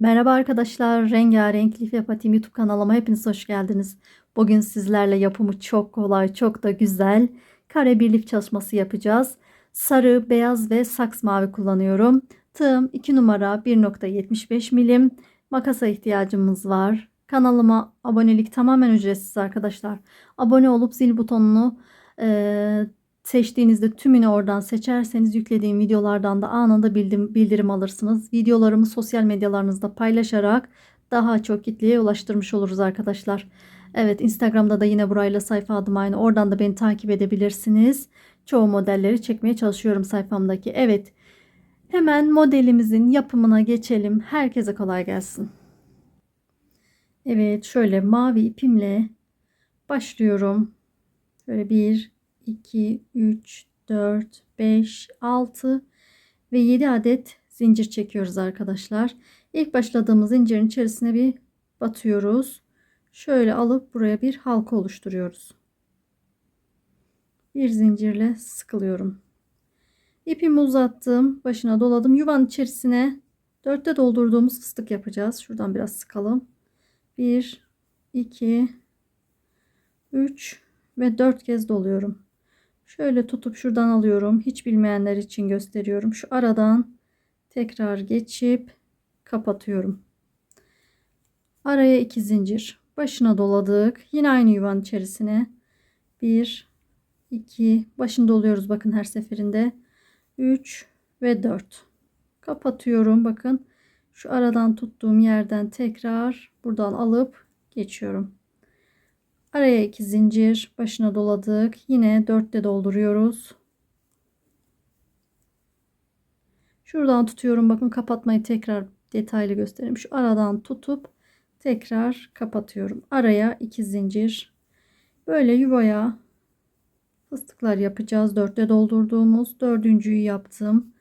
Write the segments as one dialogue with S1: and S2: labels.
S1: Merhaba arkadaşlar, Rengarenk Lif Yapatayım YouTube kanalıma hepiniz hoş geldiniz. Bugün sizlerle yapımı çok kolay, çok da güzel kare bir lif çalışması yapacağız. Sarı, beyaz ve saks mavi kullanıyorum. Tığım 2 numara 1.75 milim. Makasa ihtiyacımız var. Kanalıma abonelik tamamen ücretsiz arkadaşlar. Abone olup zil butonunu eee seçtiğinizde tümünü oradan seçerseniz yüklediğim videolardan da anında bildirim, alırsınız. Videolarımı sosyal medyalarınızda paylaşarak daha çok kitleye ulaştırmış oluruz arkadaşlar. Evet Instagram'da da yine burayla sayfa adım aynı. Oradan da beni takip edebilirsiniz. Çoğu modelleri çekmeye çalışıyorum sayfamdaki. Evet hemen modelimizin yapımına geçelim. Herkese kolay gelsin. Evet şöyle mavi ipimle başlıyorum. Böyle bir 2, 3, 4, 5, 6 ve 7 adet zincir çekiyoruz arkadaşlar. İlk başladığımız zincirin içerisine bir batıyoruz. Şöyle alıp buraya bir halka oluşturuyoruz. Bir zincirle sıkılıyorum. İpimi uzattım. Başına doladım. Yuvanın içerisine dörtte doldurduğumuz fıstık yapacağız. Şuradan biraz sıkalım. 1, 2, 3 ve 4 kez doluyorum. Şöyle tutup şuradan alıyorum. Hiç bilmeyenler için gösteriyorum. Şu aradan tekrar geçip kapatıyorum. Araya iki zincir. Başına doladık. Yine aynı yuvanın içerisine. 1 2 başını doluyoruz bakın her seferinde. 3 ve 4. Kapatıyorum bakın. Şu aradan tuttuğum yerden tekrar buradan alıp geçiyorum. Araya iki zincir başına doladık. Yine dörtte dolduruyoruz. Şuradan tutuyorum. Bakın kapatmayı tekrar detaylı göstereyim. Şu aradan tutup tekrar kapatıyorum. Araya iki zincir. Böyle yuvaya fıstıklar yapacağız. Dörtte doldurduğumuz dördüncüyü yaptım.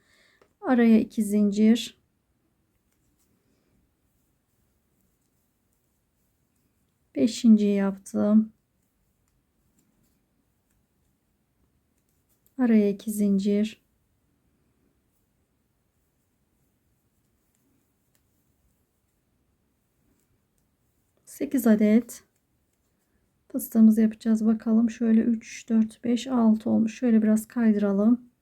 S1: Araya iki zincir. Beşinciyi yaptım. Araya iki zincir. Sekiz adet fıstığımızı yapacağız. Bakalım şöyle 3, 4, 5, 6 olmuş. Şöyle biraz kaydıralım.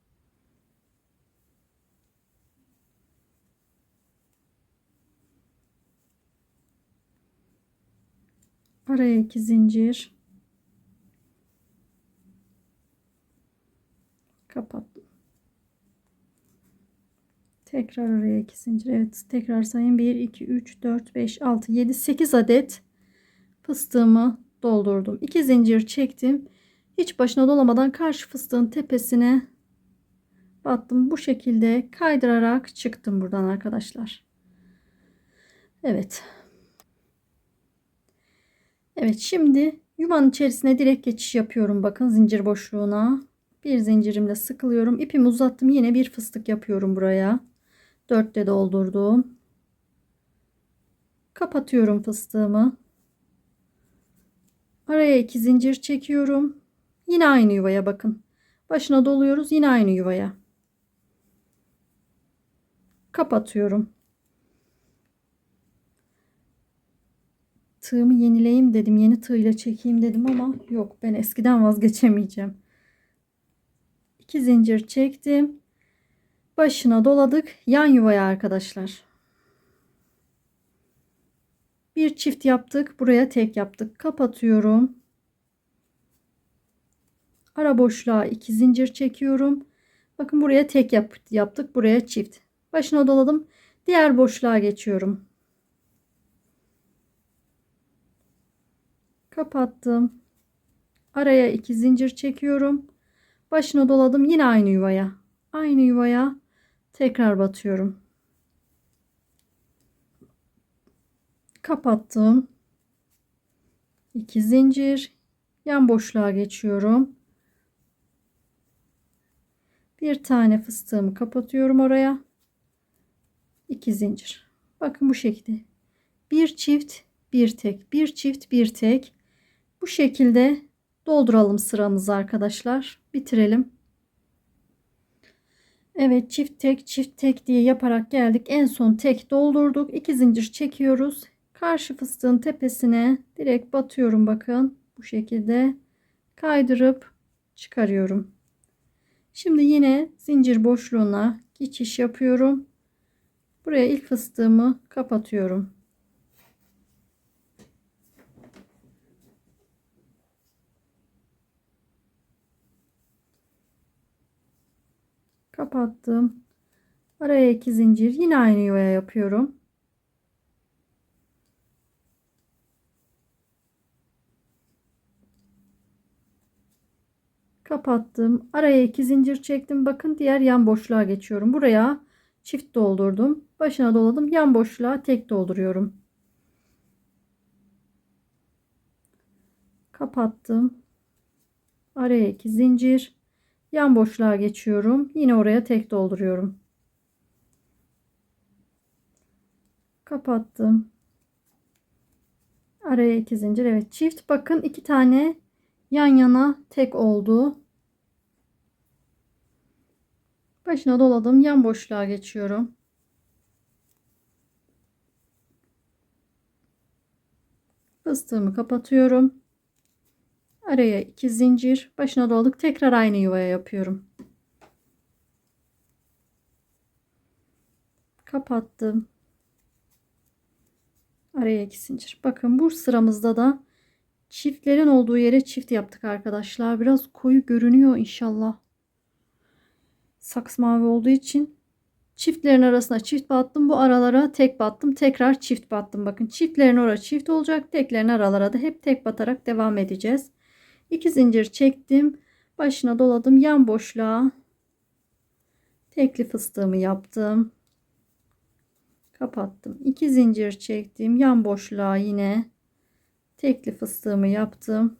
S1: Araya iki zincir. Kapattım. Tekrar araya iki zincir. Evet tekrar sayın. 1, 2, 3, 4, 5, 6, 7, 8 adet fıstığımı doldurdum. 2 zincir çektim. Hiç başına dolamadan karşı fıstığın tepesine battım. Bu şekilde kaydırarak çıktım buradan arkadaşlar. Evet. Evet şimdi yuvanın içerisine direkt geçiş yapıyorum. Bakın zincir boşluğuna. Bir zincirimle sıkılıyorum. İpimi uzattım. Yine bir fıstık yapıyorum buraya. Dörtte doldurdum. Kapatıyorum fıstığımı. Araya iki zincir çekiyorum. Yine aynı yuvaya bakın. Başına doluyoruz. Yine aynı yuvaya. Kapatıyorum. Tığımı yenileyim dedim. Yeni tığ ile çekeyim dedim ama yok ben eskiden vazgeçemeyeceğim. İki zincir çektim. Başına doladık. Yan yuvaya arkadaşlar. Bir çift yaptık. Buraya tek yaptık. Kapatıyorum. Ara boşluğa iki zincir çekiyorum. Bakın buraya tek yap yaptık. Buraya çift. Başına doladım. Diğer boşluğa geçiyorum. Kapattım. Araya iki zincir çekiyorum. Başına doladım yine aynı yuvaya. Aynı yuvaya tekrar batıyorum. Kapattım. İki zincir. Yan boşluğa geçiyorum. Bir tane fıstığımı kapatıyorum oraya. İki zincir. Bakın bu şekilde. Bir çift, bir tek, bir çift, bir tek. Bu şekilde dolduralım sıramızı arkadaşlar. Bitirelim. Evet çift tek çift tek diye yaparak geldik. En son tek doldurduk. 2 zincir çekiyoruz. Karşı fıstığın tepesine direkt batıyorum bakın. Bu şekilde kaydırıp çıkarıyorum. Şimdi yine zincir boşluğuna geçiş yapıyorum. Buraya ilk fıstığımı kapatıyorum. Kapattım. Araya iki zincir. Yine aynı yuvaya yapıyorum. Kapattım. Araya iki zincir çektim. Bakın diğer yan boşluğa geçiyorum. Buraya çift doldurdum. Başına doladım. Yan boşluğa tek dolduruyorum. Kapattım. Araya iki zincir. Yan boşluğa geçiyorum. Yine oraya tek dolduruyorum. Kapattım. Araya iki zincir. Evet çift. Bakın iki tane yan yana tek oldu. Başına doladım. Yan boşluğa geçiyorum. Fıstığımı kapatıyorum. Araya iki zincir. Başına doladık. Tekrar aynı yuvaya yapıyorum. Kapattım. Araya iki zincir. Bakın bu sıramızda da çiftlerin olduğu yere çift yaptık arkadaşlar. Biraz koyu görünüyor inşallah. Saks mavi olduğu için çiftlerin arasına çift battım. Bu aralara tek battım. Tekrar çift battım. Bakın çiftlerin oraya çift olacak. Teklerin aralara da hep tek batarak devam edeceğiz. 2 zincir çektim. Başına doladım. Yan boşluğa tekli fıstığımı yaptım. Kapattım. 2 zincir çektim. Yan boşluğa yine tekli fıstığımı yaptım.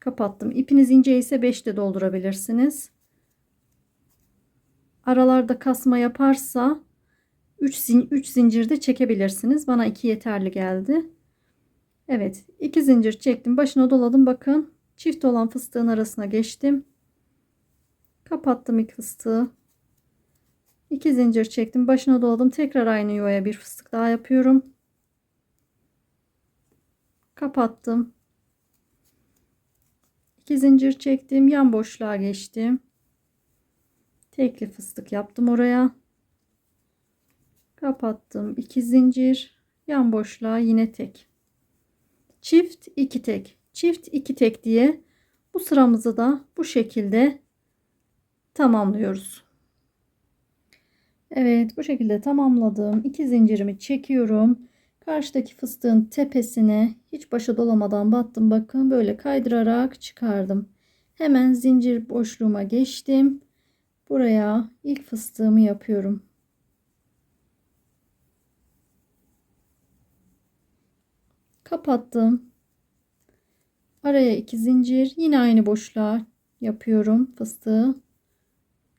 S1: Kapattım. İpiniz ince ise 5 de doldurabilirsiniz. Aralarda kasma yaparsa 3 zin 3 zincir de çekebilirsiniz. Bana 2 yeterli geldi. Evet, 2 zincir çektim. Başına doladım. Bakın, çift olan fıstığın arasına geçtim. Kapattım ilk fıstığı. 2 zincir çektim. Başına doladım. Tekrar aynı yuvaya bir fıstık daha yapıyorum. Kapattım. 2 zincir çektim. Yan boşluğa geçtim. Tekli fıstık yaptım oraya. Kapattım. 2 zincir. Yan boşluğa yine tek. Çift 2 tek. Çift 2 tek diye bu sıramızı da bu şekilde tamamlıyoruz. Evet bu şekilde tamamladım. 2 zincirimi çekiyorum. Karşıdaki fıstığın tepesine hiç başa dolamadan battım. Bakın böyle kaydırarak çıkardım. Hemen zincir boşluğuma geçtim. Buraya ilk fıstığımı yapıyorum. Kapattım. Araya iki zincir. Yine aynı boşluğa yapıyorum fıstığı.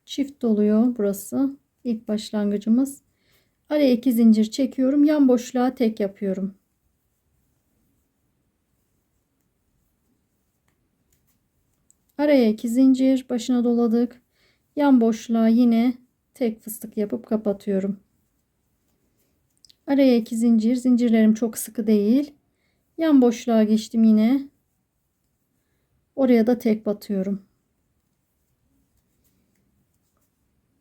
S1: Çift doluyor burası. İlk başlangıcımız. Araya iki zincir çekiyorum. Yan boşluğa tek yapıyorum. Araya iki zincir başına doladık. Yan boşluğa yine tek fıstık yapıp kapatıyorum. Araya iki zincir. Zincirlerim çok sıkı değil. Yan boşluğa geçtim yine. Oraya da tek batıyorum.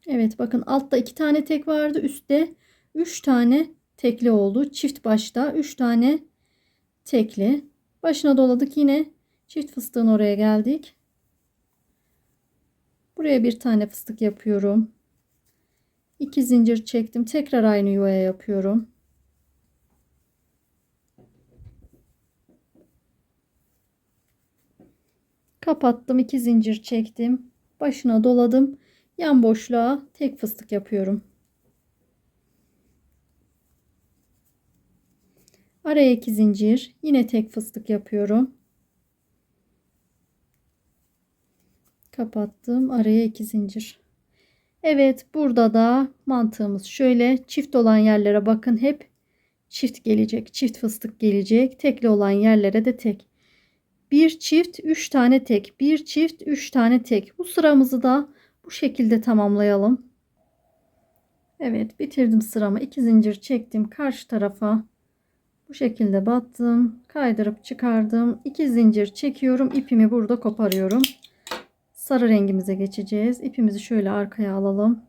S1: Evet bakın altta iki tane tek vardı. Üstte üç tane tekli oldu. Çift başta üç tane tekli. Başına doladık yine çift fıstığın oraya geldik. Buraya bir tane fıstık yapıyorum. İki zincir çektim. Tekrar aynı yuvaya yapıyorum. Kapattım. iki zincir çektim. Başına doladım. Yan boşluğa tek fıstık yapıyorum. Araya iki zincir. Yine tek fıstık yapıyorum. Kapattım. Araya iki zincir. Evet burada da mantığımız şöyle çift olan yerlere bakın hep çift gelecek. Çift fıstık gelecek. Tekli olan yerlere de tek. Bir çift üç tane tek. Bir çift üç tane tek. Bu sıramızı da bu şekilde tamamlayalım. Evet bitirdim sıramı. 2 zincir çektim karşı tarafa. Bu şekilde battım. Kaydırıp çıkardım. 2 zincir çekiyorum. ipimi burada koparıyorum. Sarı rengimize geçeceğiz. İpimizi şöyle arkaya alalım.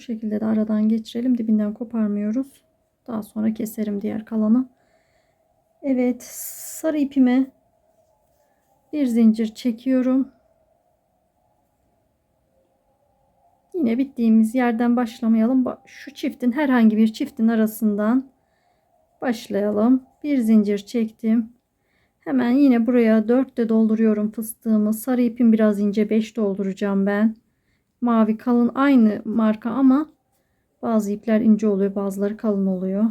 S1: Şu şekilde de aradan geçirelim. Dibinden koparmıyoruz. Daha sonra keserim diğer kalanı. Evet sarı ipime bir zincir çekiyorum. Yine bittiğimiz yerden başlamayalım. Şu çiftin herhangi bir çiftin arasından başlayalım. Bir zincir çektim. Hemen yine buraya 4 de dolduruyorum fıstığımı. Sarı ipim biraz ince 5 dolduracağım ben. Mavi kalın aynı marka ama bazı ipler ince oluyor bazıları kalın oluyor.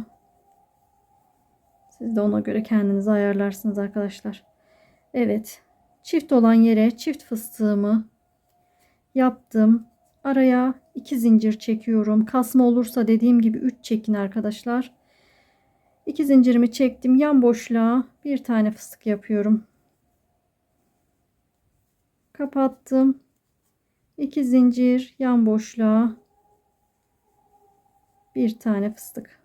S1: Siz de ona göre kendinizi ayarlarsınız arkadaşlar. Evet. Çift olan yere çift fıstığımı yaptım. Araya iki zincir çekiyorum. Kasma olursa dediğim gibi 3 çekin arkadaşlar. İki zincirimi çektim. Yan boşluğa bir tane fıstık yapıyorum. Kapattım. 2 zincir yan boşluğa bir tane fıstık.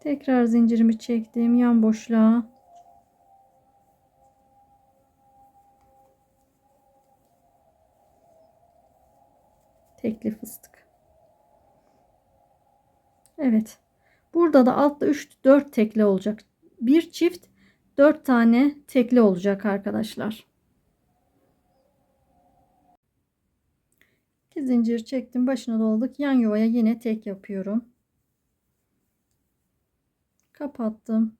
S1: Tekrar zincirimi çektim yan boşluğa. Tekli fıstık. Evet. Burada da altta 3 4 tekli olacak. Bir çift 4 tane tekli olacak arkadaşlar. 2 zincir çektim başına doladık yan yuvaya yine tek yapıyorum. Kapattım.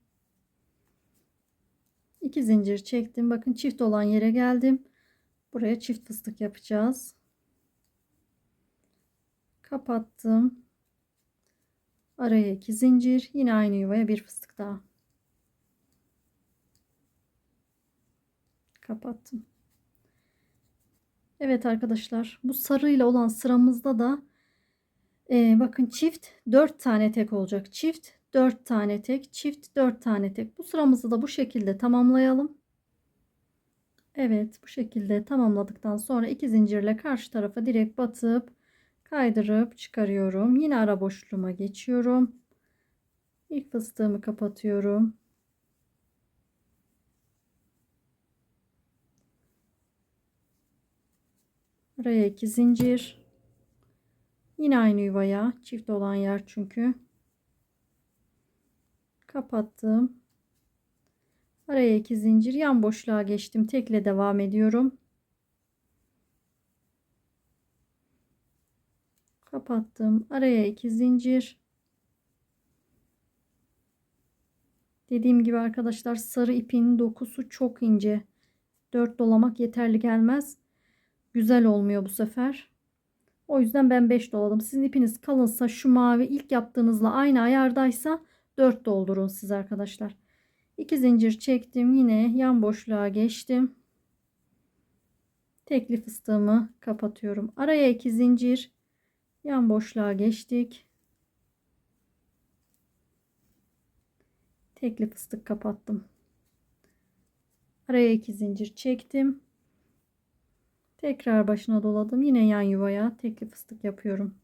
S1: 2 zincir çektim. Bakın çift olan yere geldim. Buraya çift fıstık yapacağız. Kapattım. Araya 2 zincir. Yine aynı yuvaya bir fıstık daha. Kapattım Evet arkadaşlar bu sarıyla olan sıramızda da e, bakın çift 4 tane tek olacak. Çift 4 tane tek, çift 4 tane tek. Bu sıramızı da bu şekilde tamamlayalım. Evet bu şekilde tamamladıktan sonra iki zincirle karşı tarafa direkt batıp kaydırıp çıkarıyorum. Yine ara boşluğuma geçiyorum. İlk fıstığımı kapatıyorum. Buraya iki zincir. Yine aynı yuvaya çift olan yer çünkü. Kapattım. Araya iki zincir yan boşluğa geçtim. Tekle devam ediyorum. Kapattım. Araya iki zincir. Dediğim gibi arkadaşlar sarı ipin dokusu çok ince. 4 dolamak yeterli gelmez güzel olmuyor bu sefer. O yüzden ben 5 doladım. Sizin ipiniz kalınsa şu mavi ilk yaptığınızla aynı ayardaysa 4 doldurun siz arkadaşlar. 2 zincir çektim. Yine yan boşluğa geçtim. Tekli fıstığımı kapatıyorum. Araya 2 zincir. Yan boşluğa geçtik. Tekli fıstık kapattım. Araya 2 zincir çektim. Tekrar başına doladım. Yine yan yuvaya tekli fıstık yapıyorum.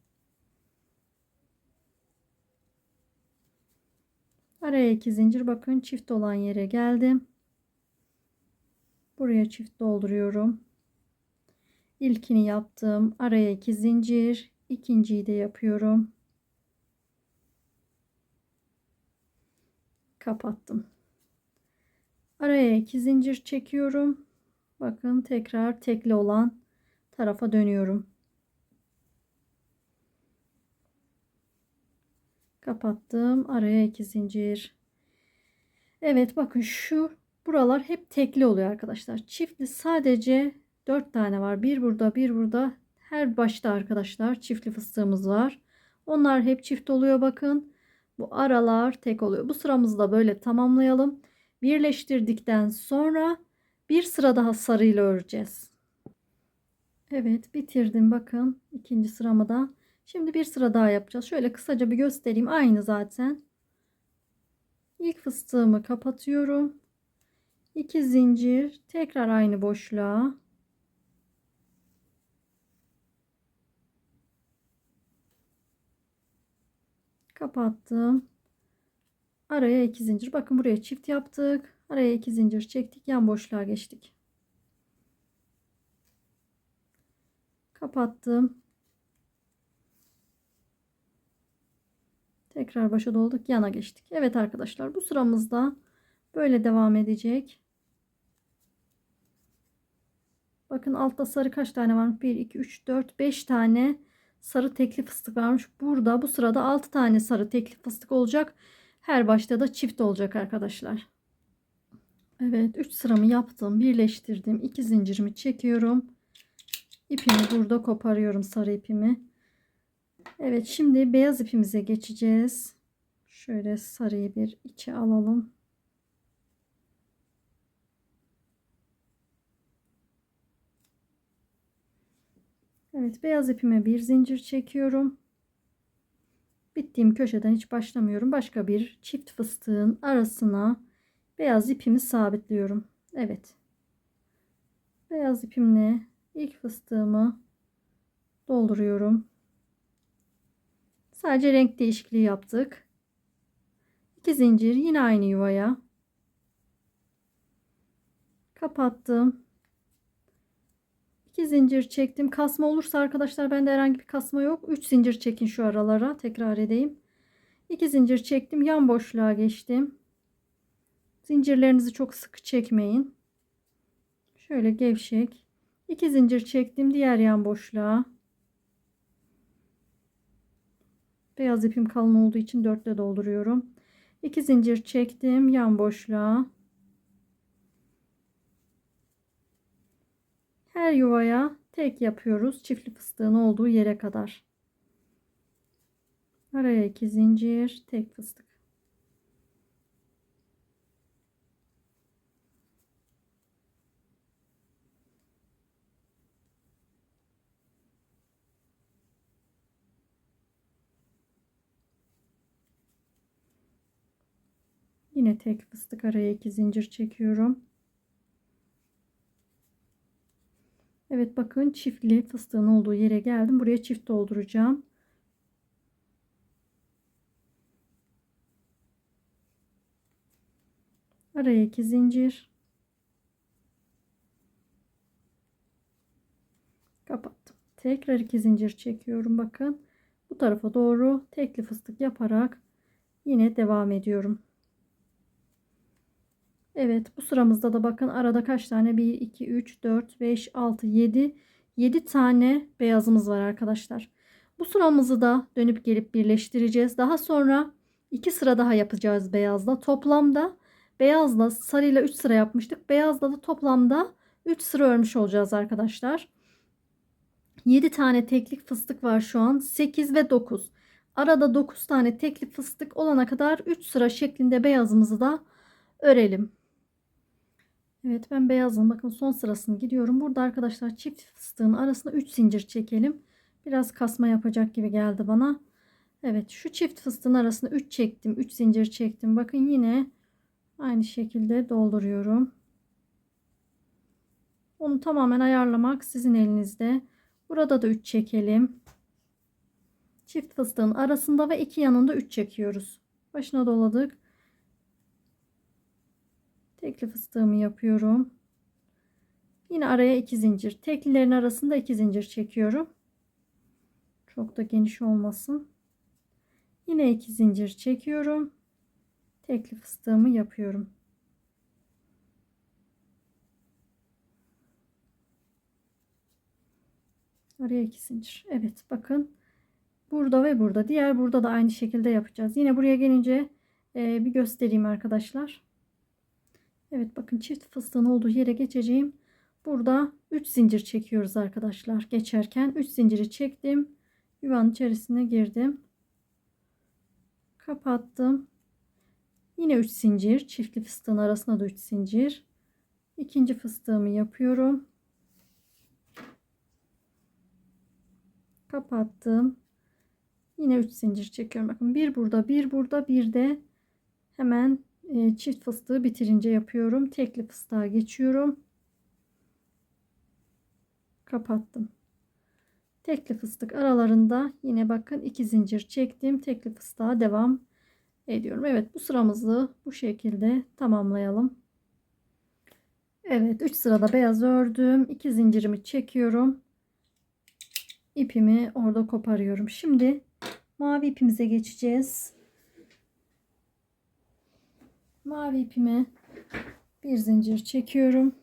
S1: Araya iki zincir bakın çift olan yere geldim. Buraya çift dolduruyorum. İlkini yaptım. Araya iki zincir. ikinciyi de yapıyorum. Kapattım. Araya iki zincir çekiyorum. Bakın tekrar tekli olan tarafa dönüyorum. Kapattım. Araya iki zincir. Evet bakın şu buralar hep tekli oluyor arkadaşlar. Çiftli sadece 4 tane var. Bir burada bir burada. Her başta arkadaşlar çiftli fıstığımız var. Onlar hep çift oluyor bakın. Bu aralar tek oluyor. Bu sıramızı da böyle tamamlayalım. Birleştirdikten sonra bir sıra daha sarıyla öreceğiz. Evet bitirdim bakın ikinci sıramı da. Şimdi bir sıra daha yapacağız. Şöyle kısaca bir göstereyim. Aynı zaten. İlk fıstığımı kapatıyorum. 2 zincir tekrar aynı boşluğa kapattım. Araya 2 zincir. Bakın buraya çift yaptık. Araya 2 zincir çektik. Yan boşluğa geçtik. Kapattım. Tekrar başa dolduk. Yana geçtik. Evet arkadaşlar bu sıramızda böyle devam edecek. Bakın altta sarı kaç tane var? 1, 2, 3, 4, 5 tane sarı tekli fıstık varmış. Burada bu sırada 6 tane sarı tekli fıstık olacak. Her başta da çift olacak arkadaşlar. Evet 3 sıramı yaptım. Birleştirdim. 2 zincirimi çekiyorum. İpimi burada koparıyorum sarı ipimi. Evet şimdi beyaz ipimize geçeceğiz. Şöyle sarıyı bir içe alalım. Evet beyaz ipime bir zincir çekiyorum. Bittiğim köşeden hiç başlamıyorum. Başka bir çift fıstığın arasına beyaz ipimi sabitliyorum. Evet. Beyaz ipimle ilk fıstığımı dolduruyorum. Sadece renk değişikliği yaptık. 2 zincir yine aynı yuvaya. Kapattım. 2 zincir çektim. Kasma olursa arkadaşlar bende herhangi bir kasma yok. 3 zincir çekin şu aralara. Tekrar edeyim. 2 zincir çektim. Yan boşluğa geçtim. Zincirlerinizi çok sıkı çekmeyin. Şöyle gevşek. 2 zincir çektim. Diğer yan boşluğa. Beyaz ipim kalın olduğu için dörtle dolduruyorum. 2 zincir çektim. Yan boşluğa. Her yuvaya tek yapıyoruz. Çiftli fıstığın olduğu yere kadar. Araya iki zincir, tek fıstık. Yine tek fıstık araya iki zincir çekiyorum. Evet bakın çiftli fıstığın olduğu yere geldim. Buraya çift dolduracağım. Araya iki zincir. Kapattım. Tekrar iki zincir çekiyorum. Bakın bu tarafa doğru tekli fıstık yaparak yine devam ediyorum. Evet bu sıramızda da bakın arada kaç tane 1 2 3 4 5 6 7 7 tane beyazımız var arkadaşlar. Bu sıramızı da dönüp gelip birleştireceğiz. Daha sonra 2 sıra daha yapacağız beyazla. Toplamda beyazla sarıyla 3 sıra yapmıştık. Beyazla da toplamda 3 sıra örmüş olacağız arkadaşlar. 7 tane teklik fıstık var şu an. 8 ve 9. Arada 9 tane tekli fıstık olana kadar 3 sıra şeklinde beyazımızı da örelim. Evet ben beyazım. Bakın son sırasını gidiyorum. Burada arkadaşlar çift fıstığın arasına 3 zincir çekelim. Biraz kasma yapacak gibi geldi bana. Evet şu çift fıstığın arasına 3 çektim. 3 zincir çektim. Bakın yine aynı şekilde dolduruyorum. Onu tamamen ayarlamak sizin elinizde. Burada da 3 çekelim. Çift fıstığın arasında ve iki yanında 3 çekiyoruz. Başına doladık. Tekli fıstığımı yapıyorum. Yine araya iki zincir. Teklilerin arasında iki zincir çekiyorum. Çok da geniş olmasın. Yine iki zincir çekiyorum. Tekli fıstığımı yapıyorum. Araya iki zincir. Evet bakın. Burada ve burada. Diğer burada da aynı şekilde yapacağız. Yine buraya gelince e, bir göstereyim arkadaşlar. Evet bakın çift fıstığın olduğu yere geçeceğim. Burada 3 zincir çekiyoruz arkadaşlar. Geçerken 3 zinciri çektim. Yuvanın içerisine girdim. Kapattım. Yine 3 zincir. Çiftli fıstığın arasına da 3 zincir. İkinci fıstığımı yapıyorum. Kapattım. Yine 3 zincir çekiyorum. Bakın bir burada, bir burada, bir de hemen çift fıstığı bitirince yapıyorum. Tekli fıstığa geçiyorum. Kapattım. Tekli fıstık aralarında yine bakın iki zincir çektim. Tekli fıstığa devam ediyorum. Evet bu sıramızı bu şekilde tamamlayalım. Evet 3 sırada beyaz ördüm. 2 zincirimi çekiyorum. İpimi orada koparıyorum. Şimdi mavi ipimize geçeceğiz. Mavi ipime bir zincir çekiyorum.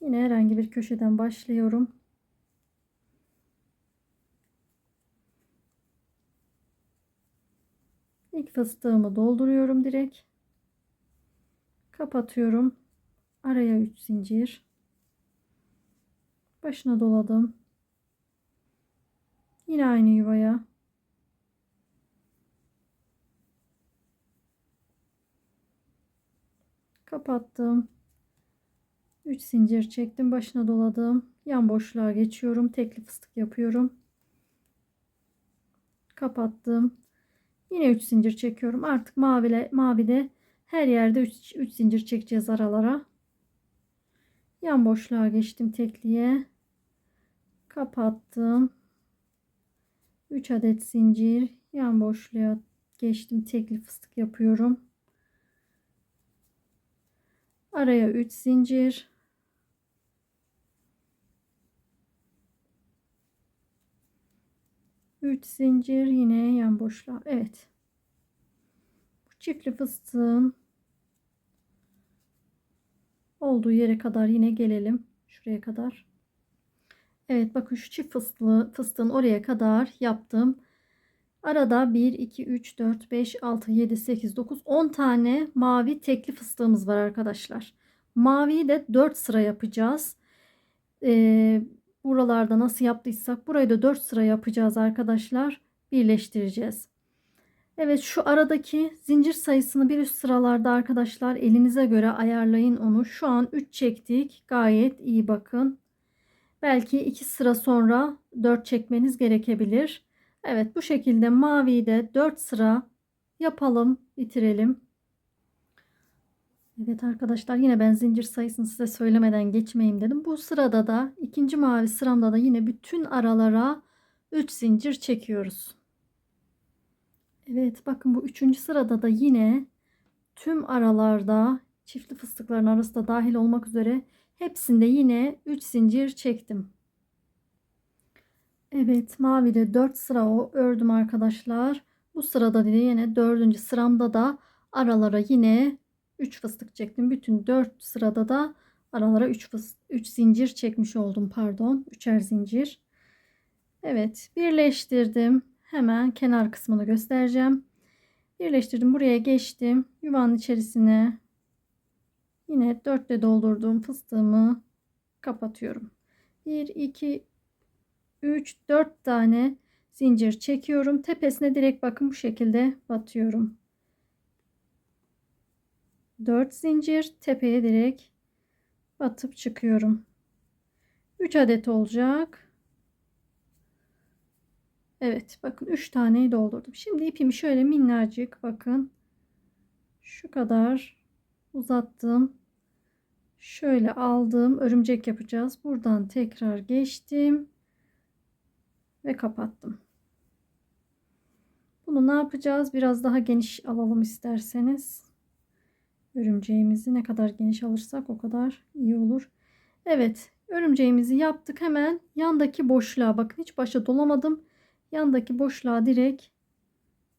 S1: Yine herhangi bir köşeden başlıyorum. İlk fıstığımı dolduruyorum direkt. Kapatıyorum. Araya 3 zincir. Başına doladım. Yine aynı yuvaya. Kapattım. 3 zincir çektim. Başına doladım. Yan boşluğa geçiyorum. Tekli fıstık yapıyorum. Kapattım. Yine 3 zincir çekiyorum. Artık mavile, mavide her yerde 3, 3 zincir çekeceğiz aralara. Yan boşluğa geçtim tekliye. Kapattım. 3 adet zincir. Yan boşluğa geçtim. Tekli fıstık yapıyorum. Araya 3 zincir. Üç zincir yine yan boşluğa. Evet. Bu çiftli fıstığın olduğu yere kadar yine gelelim. Şuraya kadar. Evet bakın şu çift fıstığı, fıstığın oraya kadar yaptım. Arada 1, 2, 3, 4, 5, 6, 7, 8, 9, 10 tane mavi tekli fıstığımız var arkadaşlar. Maviyi de 4 sıra yapacağız. Ee, buralarda nasıl yaptıysak burayı da 4 sıra yapacağız arkadaşlar. Birleştireceğiz. Evet şu aradaki zincir sayısını bir üst sıralarda arkadaşlar elinize göre ayarlayın onu. Şu an 3 çektik. Gayet iyi bakın. Belki 2 sıra sonra 4 çekmeniz gerekebilir. Evet bu şekilde maviyi de 4 sıra yapalım bitirelim. Evet arkadaşlar yine ben zincir sayısını size söylemeden geçmeyeyim dedim. Bu sırada da ikinci mavi sıramda da yine bütün aralara 3 zincir çekiyoruz. Evet bakın bu üçüncü sırada da yine tüm aralarda çiftli fıstıkların arası da dahil olmak üzere hepsinde yine 3 zincir çektim. Evet mavide 4 sıra o ördüm arkadaşlar. Bu sırada da yine 4. sıramda da aralara yine 3 fıstık çektim. Bütün 4 sırada da aralara 3 3 zincir çekmiş oldum pardon. 3'er zincir. Evet birleştirdim. Hemen kenar kısmını göstereceğim. Birleştirdim. Buraya geçtim. Yuvanın içerisine yine dörtte doldurduğum fıstığımı kapatıyorum. 1 2 3 4 tane zincir çekiyorum. Tepesine direkt bakın bu şekilde batıyorum. 4 zincir tepeye direkt batıp çıkıyorum. 3 adet olacak. Evet bakın 3 taneyi doldurdum. Şimdi ipimi şöyle minnacık bakın. Şu kadar uzattım. Şöyle aldım. Örümcek yapacağız. Buradan tekrar geçtim. Ve kapattım. Bunu ne yapacağız? Biraz daha geniş alalım isterseniz. Örümceğimizi ne kadar geniş alırsak o kadar iyi olur. Evet örümceğimizi yaptık. Hemen yandaki boşluğa bakın. Hiç başa dolamadım. Yandaki boşluğa direkt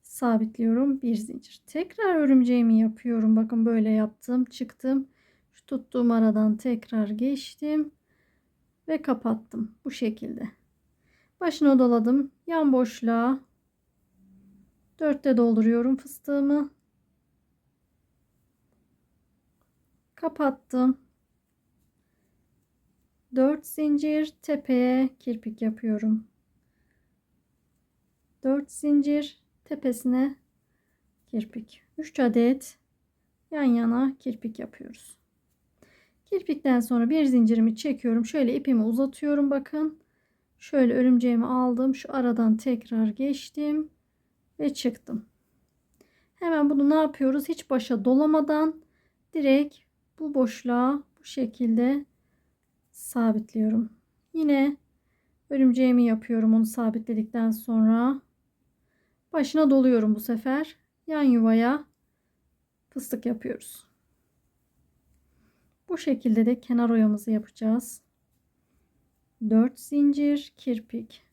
S1: sabitliyorum. Bir zincir. Tekrar örümceğimi yapıyorum. Bakın böyle yaptım. Çıktım. Şu tuttuğum aradan tekrar geçtim. Ve kapattım. Bu şekilde. Başına doladım. Yan boşluğa dörtte dolduruyorum fıstığımı. Kapattım. 4 zincir tepeye kirpik yapıyorum. 4 zincir tepesine kirpik. 3 adet yan yana kirpik yapıyoruz. Kirpikten sonra bir zincirimi çekiyorum. Şöyle ipimi uzatıyorum bakın. Şöyle örümceğimi aldım. Şu aradan tekrar geçtim ve çıktım. Hemen bunu ne yapıyoruz? Hiç başa dolamadan direkt bu boşluğa bu şekilde sabitliyorum. Yine örümceğimi yapıyorum onu sabitledikten sonra başına doluyorum bu sefer. Yan yuvaya fıstık yapıyoruz. Bu şekilde de kenar oyamızı yapacağız. 4 zincir kirpik.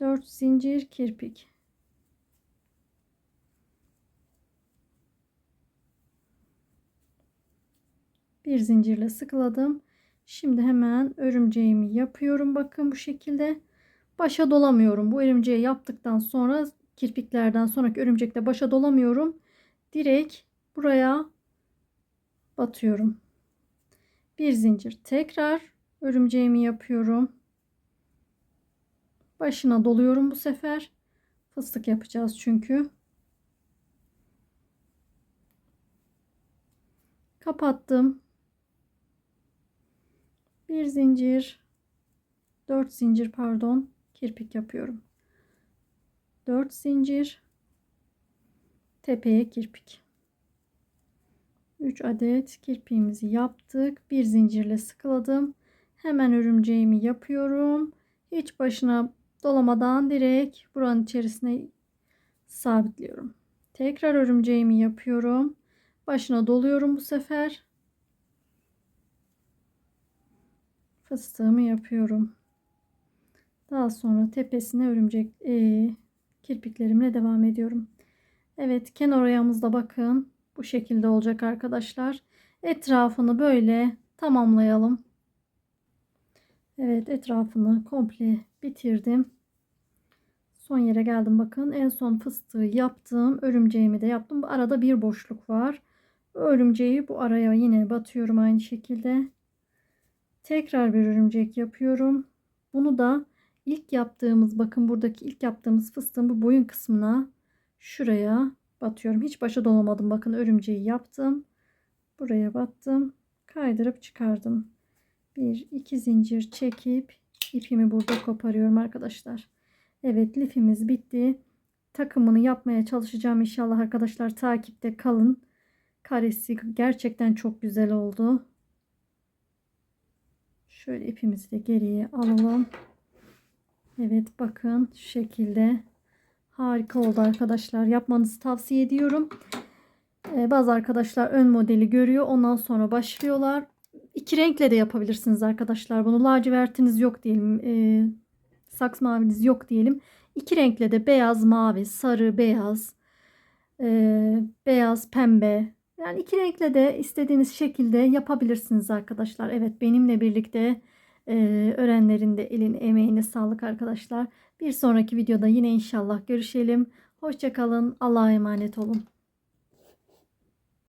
S1: 4 zincir kirpik. Bir zincirle sıkıladım. Şimdi hemen örümceğimi yapıyorum. Bakın bu şekilde. Başa dolamıyorum. Bu örümceği yaptıktan sonra kirpiklerden sonraki örümcekle başa dolamıyorum. Direkt buraya batıyorum. Bir zincir tekrar örümceğimi yapıyorum. Başına doluyorum bu sefer. Fıstık yapacağız çünkü. Kapattım. Bir zincir, dört zincir pardon, kirpik yapıyorum. Dört zincir, tepeye kirpik. 3 adet kirpiğimizi yaptık. Bir zincirle sıkıladım. Hemen örümceğimi yapıyorum. Hiç başına dolamadan direkt buranın içerisine sabitliyorum. Tekrar örümceğimi yapıyorum. Başına doluyorum bu sefer. Fıstığımı yapıyorum. Daha sonra tepesine örümcek e, kirpiklerimle devam ediyorum. Evet kenar oyamızda bakın bu şekilde olacak arkadaşlar. Etrafını böyle tamamlayalım. Evet etrafını komple bitirdim. Son yere geldim bakın. En son fıstığı yaptım. Örümceğimi de yaptım. Bu arada bir boşluk var. Örümceği bu araya yine batıyorum aynı şekilde. Tekrar bir örümcek yapıyorum. Bunu da ilk yaptığımız bakın buradaki ilk yaptığımız fıstığın bu boyun kısmına şuraya batıyorum. Hiç başa dolamadım. Bakın örümceği yaptım. Buraya battım. Kaydırıp çıkardım. Bir iki zincir çekip ipimi burada koparıyorum arkadaşlar. Evet lifimiz bitti. Takımını yapmaya çalışacağım inşallah arkadaşlar. Takipte kalın. Karesi gerçekten çok güzel oldu. Şöyle ipimizi de geriye alalım. Evet bakın şu şekilde harika oldu arkadaşlar. Yapmanızı tavsiye ediyorum. Ee, bazı arkadaşlar ön modeli görüyor. Ondan sonra başlıyorlar. İki renkle de yapabilirsiniz arkadaşlar. Bunu lacivertiniz yok diyelim. E, saks maviniz yok diyelim. İki renkle de beyaz, mavi, sarı, beyaz, e, beyaz, pembe. Yani iki renkle de istediğiniz şekilde yapabilirsiniz arkadaşlar. Evet benimle birlikte e, öğrenlerin de elin emeğine sağlık arkadaşlar. Bir sonraki videoda yine inşallah görüşelim. Hoşçakalın. Allah'a emanet olun.